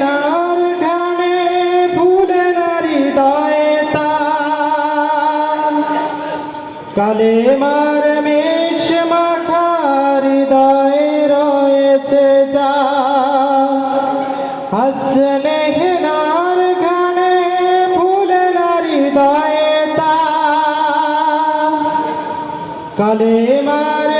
হেনার ঘানে ভুলে নারী দয়ে কালে মার মেষ মাখার হৃদয়ে রয়েছে যা হাসনে হেনার ঘানে ভুলে নারী দয়ে কালে মার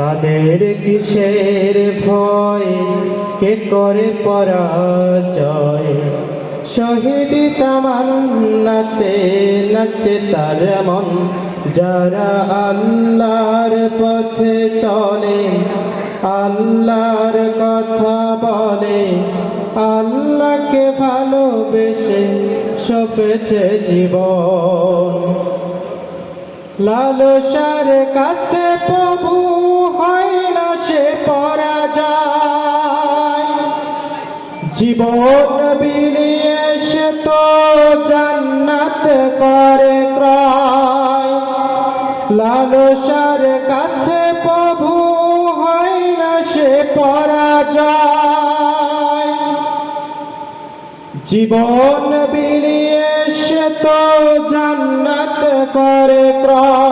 তাদের কিসের ভয়? কে করে পরাজয়? শহীদ তামান্নাতে নাচে তার মন। যারা আল্লাহর পথে চলে, আল্লাহর কথা বলে, আল্লাহকে ভালোবেসে সপেছে জীবন। লালসার কাছে প্রভু হয় না সে পরাজয়। জীবন বিলিয়ে সে তো জান্নাত করে ক্রয়। লালসার কাছে প্রভু হয় না সে পরাজয়। জীবন বিলিয়ে সে তো জান্নাত করে ক্রয়।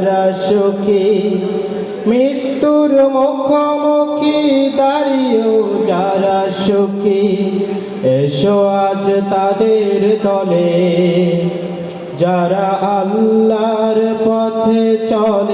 যারা সুখী। মৃত্যুর মুখোমুখি দাঁড়িয়েও যারা সুখী, এসো আজ তাদের দলে। যারা আল্লাহর পথে চলে